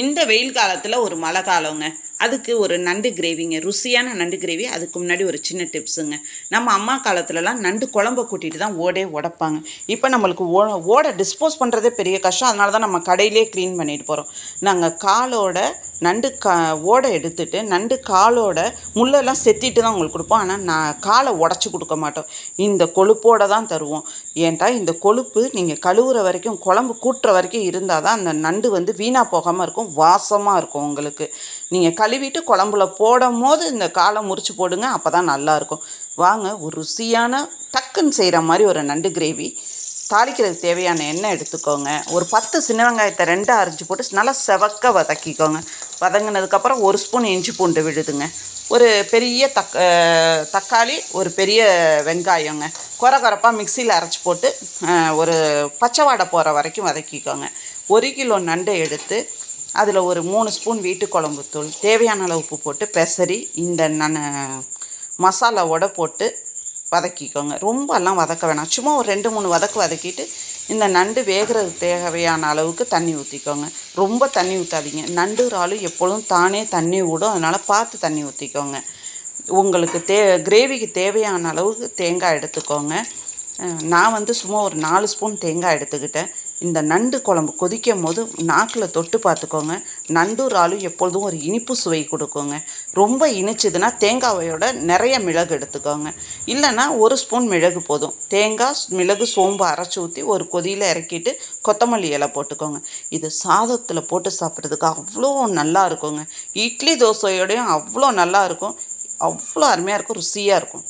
இந்த வெயில் காலத்தில் ஒரு மழை காலங்க. அதுக்கு ஒரு நண்டு கிரேவிங்க. ருசியான நண்டு கிரேவி. அதுக்கு முன்னாடி ஒரு சின்ன டிப்ஸுங்க. நம்ம அம்மா காலத்துலலாம் நண்டு குழம்ப கூட்டிகிட்டு தான் ஓடே உடைப்பாங்க. இப்போ நம்மளுக்கு ஓ ஓடை டிஸ்போஸ் பண்ணுறதே பெரிய கஷ்டம். அதனால தான் நம்ம கடையிலே க்ளீன் பண்ணிட்டு போகிறோம் நாங்கள் காலோட நண்டு கா ஓடை எடுத்துட்டு நண்டு காலோட முள்ளெல்லாம் செத்திட்டு தான் உங்களுக்கு கொடுப்போம். ஆனால் நான் காலை உடச்சி கொடுக்க மாட்டோம். இந்த கொழுப்போட தான் தருவோம். ஏன்டா இந்த கொழுப்பு நீங்கள் கழுவுற வரைக்கும் குழம்பு கூட்டுற வரைக்கும் இருந்தால் தான் அந்த நண்டு வந்து வீணாக போகாமல் இருக்கும் வாசமாக இருக்கும் உங்களுக்கு. நீங்கள் கழுவிட்டு குழம்புல போடும் போது இந்த காலை முறிச்சு போடுங்க அப்போ தான் நல்லாயிருக்கும் வாங்க ஒரு ருசியான டக்குன்னு செய்கிற மாதிரி ஒரு நண்டு கிரேவி தாளிக்கிறதுக்கு தேவையான எண்ணெய் எடுத்துக்கோங்க. ஒரு பத்து சின்ன வெங்காயத்தை ரெண்டாக அரிஞ்சு போட்டு நல்லா செவக்க வதக்கிக்கோங்க. வதங்கினதுக்கப்புறம் ஒரு ஸ்பூன் இஞ்சி பூண்டு விழுதுங்க. ஒரு பெரிய தக் தக்காளி ஒரு பெரிய வெங்காயங்க. குறை குறைப்பாக மிக்சியில் அரைச்சி போட்டு ஒரு பச்சை வாடை போகிற வரைக்கும் வதக்கிக்கோங்க. ஒரு கிலோ நண்டை எடுத்து அதில் ஒரு மூணு ஸ்பூன் வீட்டு குழம்பு தூள் தேவையான அளவு உப்பு போட்டு பெசரி இந்த நன் மசாலாவோட போட்டு வதக்கிக்கோங்க. ரொம்பலாம் வதக்க வேணாம். சும்மா ஒரு ரெண்டு மூணு வதக்கு வதக்கிட்டு இந்த நண்டு வேகிறதுக்கு தேவையான அளவுக்கு தண்ணி ஊற்றிக்கோங்க ரொம்ப தண்ணி ஊற்றாதீங்க நண்டு இறாலும் எப்பொழுதும் தானே தண்ணி விடும் அதனால் பார்த்து தண்ணி ஊற்றிக்கோங்க உங்களுக்கு தே கிரேவிக்கு தேவையான அளவுக்கு தேங்காய் எடுத்துக்கோங்க. நான் வந்து சும்மா ஒரு நாலு ஸ்பூன் தேங்காய் எடுத்துக்கிட்டேன். இந்த நண்டு குழம்பு கொதிக்கும் போது நாக்கில் தொட்டு பார்த்துக்கோங்க. நண்டு இறாலும் எப்பொழுதும் ஒரு இனிப்பு சுவை கொடுக்குங்க. ரொம்ப இனிச்சதுன்னா தேங்காயோட நிறைய மிளகு எடுத்துக்கோங்க. இல்லைன்னா ஒரு ஸ்பூன் மிளகு போதும். தேங்காய் மிளகு சோம்பு அரைச்சி ஊற்றி ஒரு கொதியில் இறக்கிட்டு கொத்தமல்லி இலை போட்டுக்கோங்க. இது சாதத்தில் போட்டு சாப்பிட்றதுக்கு அவ்வளோ நல்லா இருக்குங்க. இட்லி தோசையோடையும் அவ்வளோ நல்லா இருக்கும். அவ்வளோ அருமையாக இருக்கும் ருசியாக இருக்கும்.